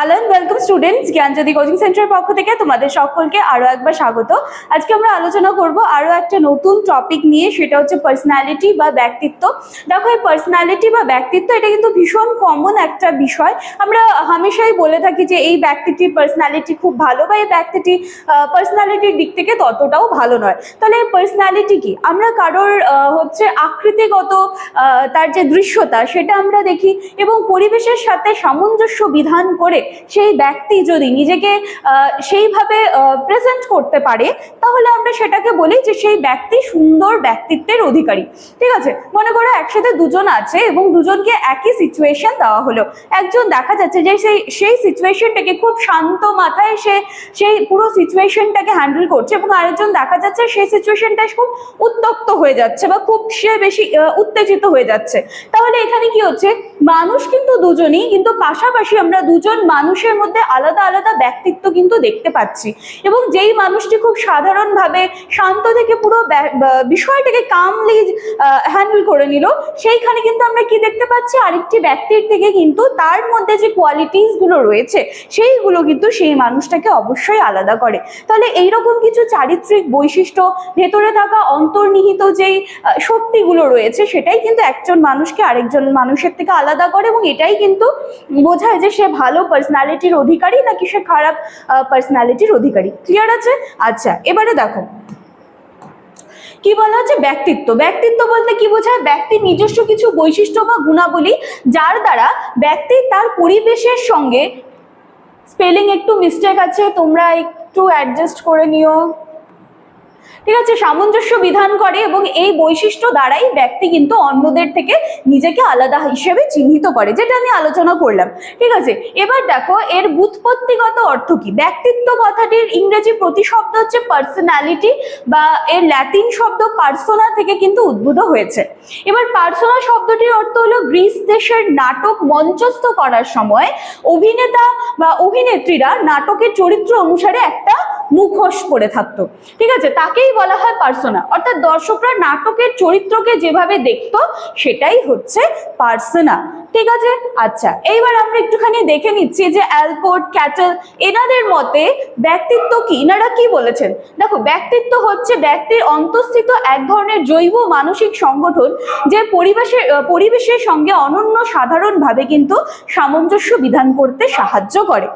Hello and welcome students Gyanjyoti coaching সেন্টারের পক্ষ থেকে তোমাদের সকলকে আরও একবার স্বাগত। আজকে আমরা আলোচনা করব আরও একটা নতুন টপিক নিয়ে, সেটা হচ্ছে পার্সোনালিটি বা ব্যক্তিত্ব। দেখো, এই পার্সোনালিটি বা ব্যক্তিত্ব, এটা কিন্তু ভীষণ কমন একটা বিষয়। আমরা হামেশাই বলে থাকি যে এই ব্যক্তিটির পার্সোনালিটি খুব ভালো বা এই ব্যক্তিটি পার্সোনালিটির দিক থেকে ততটাও ভালো নয়। তাহলে এই পার্সোনালিটি কি? আমরা কারোর হচ্ছে আকৃতিগত তার যে দৃশ্যতা, সেটা আমরা দেখি এবং পরিবেশের সাথে সামঞ্জস্য বিধান করে সেই ব্যক্তি যদি নিজেকে সেইভাবে প্রেজেন্ট করতে পারে, তাহলে আমরা সেটাকে বলি যে সেই ব্যক্তি সুন্দর ব্যক্তিত্বের অধিকারী। ঠিক আছে? মনে করো একসাথে দুজন আছে এবং দুজনকে একই সিচুয়েশন দেওয়া হলো। একজন দেখা যাচ্ছে যে সেই সেই সিচুয়েশনটাকে খুব শান্ত মাথায় সে, সেই পুরো সিচুয়েশনটাকে হ্যান্ডেল করছে এবং আরেকজন দেখা যাচ্ছে সেই সিচুয়েশনটা খুব উত্তপ্ত হয়ে যাচ্ছে বা খুব সে বেশি উত্তেজিত হয়ে যাচ্ছে। তাহলে এখানে কি হচ্ছে? মানুষ কিন্তু দুজনই, কিন্তু পাশাপাশি আমরা দুজন মানুষের মধ্যে আলাদা আলাদা ব্যক্তিত্ব কিন্তু দেখতে পাচ্ছি। এবং যেই মানুষটি খুব সাধারণভাবে শান্ত থেকে পুরো বিষয়টাকে কামলি হ্যান্ডেল করে নিল, সেইখানে কিন্তু আমরা কি দেখতে পাচ্ছি? আরেকটি ব্যক্তির থেকে কিন্তু তার মধ্যে যে কোয়ালিটিসগুলো রয়েছে, সেইগুলো কিন্তু সেই মানুষটাকে অবশ্যই আলাদা করে। তাহলে এইরকম কিছু চারিত্রিক বৈশিষ্ট্য, ভেতরে থাকা অন্তর্নিহিত যেই শক্তিগুলো রয়েছে, সেটাই কিন্তু একজন মানুষকে আরেকজন মানুষের থেকে আলাদা করে এবং এটাই কিন্তু বোঝায় যে সে ভালো পার্সোনালিটির অধিকারী নাকি সে খারাপ পার্সোনালিটির অধিকারী? ক্লিয়ার আছে? আচ্ছা এবারে দেখো। কি বলা হচ্ছে? ব্যক্তিত্ব। ব্যক্তিত্ব বলতে কি বোঝায়? ব্যক্তির নিজস্ব কিছু বৈশিষ্ট্য বা গুণাবলী যার দ্বারা ব্যক্তি তার পরিবেশের সঙ্গে স্পেলিং একটু মিস্টেক আছে, তোমরা একটু অ্যাডজাস্ট করে নিও। ঠিক আছে, সামঞ্জস্য বিধান করে এবং এই বৈশিষ্ট্য দ্বারাই ব্যক্তি কিন্তু অন্যদের থেকে নিজেকে আলাদা হিসেবে চিহ্নিত করে, যেটা আমি আলোচনা করলাম। ঠিক আছে, এবার দেখো এর বুৎপত্তিগত অর্থ কি? ব্যক্তিত্ব কথাটির ইংরেজি প্রতিশব্দ হচ্ছে পার্সোনালিটি বা এর ল্যাটিন শব্দ পার্সোনা থেকে কিন্তু উদ্ভূত হয়েছে। এবার পার্সোনা শব্দটির অর্থ হলো গ্রিস দেশের নাটক মঞ্চস্থ করার সময় অভিনেতা বা অভিনেত্রীরা নাটকের চরিত্র অনুসারে একটা মুখোশ পরে থাকতো। ঠিক আছে? তাকেই বলা হয় পার্সোনা। অর্থাৎ দর্শকরা নাটকের চরিত্রকে যেভাবে দেখতো, সেটাই হচ্ছে পার্সোনা। ঠিক আছে? আচ্ছা এইবার আমরা একটুখানি দেখে নিচ্ছি যে অ্যালকোট, ক্যাটেল, এনাদের মতে ব্যক্তিত্ব কি? এনারা কি বলেছেন? দেখো, ব্যক্তিত্ব হচ্ছে ব্যক্তির অন্তঃস্থিত এক ধরনের জৈব মানসিক সংগঠন যে পরিবেশের পরিবেশের সঙ্গে অনন্য সাধারণভাবে কিন্তু সামঞ্জস্য বিধান করতে সাহায্য করে।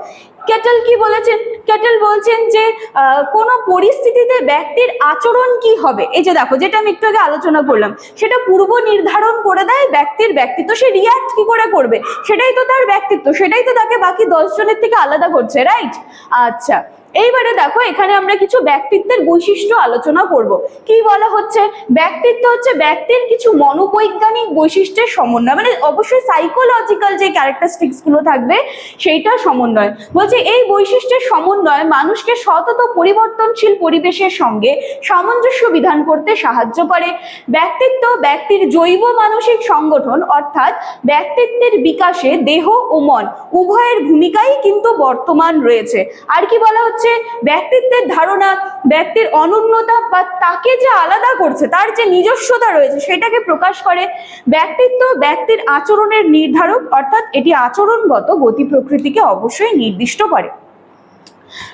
ক্যাটেল কি বলেছেন? ক্যাটেল বলছেন যে কোনো পরিস্থিতিতে ব্যক্তির আচরণ কি হবে? এই যে দেখো, যেটা আমি একটু আগে আলোচনা করলাম, সেটা পূর্ব নির্ধারণ করে দেয় ব্যক্তির ব্যক্তিত্ব, সে রিয়াক্ট কি করে করবে, সেটাই তো তার ব্যক্তিত্ব, সেটাই তো তাকে বাকি দশ জনের থেকে আলাদা করছে রাইট আচ্ছা এইবারে দেখো, এখানে আমরা কিছু ব্যক্তিত্বের বৈশিষ্ট্য আলোচনা করব। কি বলা হচ্ছে? ব্যক্তিত্ব হচ্ছে ব্যক্তির কিছু মনোবৈজ্ঞানিক বৈশিষ্ট্যের সমন্বয়। মানে অবশ্যই সাইকোলজিক্যাল যে ক্যারেক্টারিস্টিক্সগুলো থাকবে, সেইটা সমন্বয়। বলছে, এই বৈশিষ্ট্যের সমন্বয় মানুষকে সতত পরিবর্তনশীল পরিবেশের সঙ্গে সামঞ্জস্য বিধান করতে সাহায্য করে। ব্যক্তিত্ব ব্যক্তির জৈব মানসিক সংগঠন, অর্থাৎ ব্যক্তিত্বের বিকাশে দেহ ও মন উভয়ের ভূমিকাই কিন্তু বর্তমান রয়েছে। আর কি বলা হচ্ছে? ব্যক্তিত্বের ধারণা, ব্যক্তির অনন্যতা বা তাকে যে আলাদা করছে, তার যে নিজস্বতা রয়েছে, সেটাকে প্রকাশ করে। ব্যক্তিত্ব ব্যক্তির আচরণের নির্ধারক, অর্থাৎ এটি আচরণগত গতি প্রকৃতিকে অবশ্যই নির্দিষ্ট করে।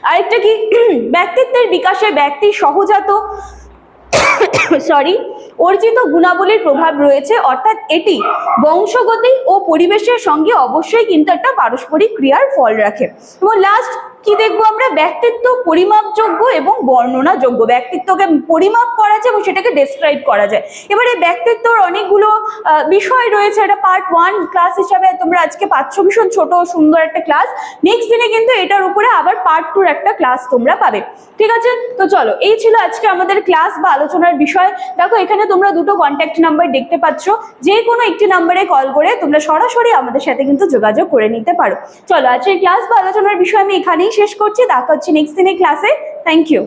আরেকটা কি? ব্যক্তিত্বের বিকাশে ব্যক্তি সহজাত সরি অর্জিত গুণাবলীর প্রভাব রয়েছে, অর্থাৎ এটি বংশগতি ও পরিবেশের সঙ্গে অবশ্যই কিন্তু একটা পারস্পরিক ক্রিয়ার ফল রাখে। এবং লাস্ট কি দেখব আমরা? ব্যক্তিত্ব, পরিমাপযোগ্য এবং বর্ণনাযোগ্য। ব্যক্তিত্বকে পরিমাপ করা যায় এবং সেটাকে ডেসক্রাইব করা যায়। এবারে ব্যক্তিত্বর অনেকগুলো বিষয় রয়েছে। এটা পার্ট ওয়ান ক্লাস হিসাবে তোমরা আজকে পাচ্ছ। ভীষণ ছোট, সুন্দর একটা ক্লাস নেক্সট দিনে কিন্তু এটার উপরে আবার পার্ট টুর একটা ক্লাস তোমরা পাবে। ঠিক আছে? তো চলো, এই ছিল আজকে আমাদের ক্লাস বা আলোচনার বিষয়। দেখো, এখানে তোমরা দুটো কন্ট্যাক্ট নাম্বার দেখতে পাচ্ছ। যে কোনো একটি নাম্বারে কল করে তোমরা সরাসরি আমাদের সাথে কিন্তু যোগাযোগ করে নিতে পারো। চলো, আজকের ক্লাস বা আলোচনার বিষয় আমি শেষ করছি। দেখা হচ্ছে নেক্সট দিনের ক্লাসে থ্যাংক ইউ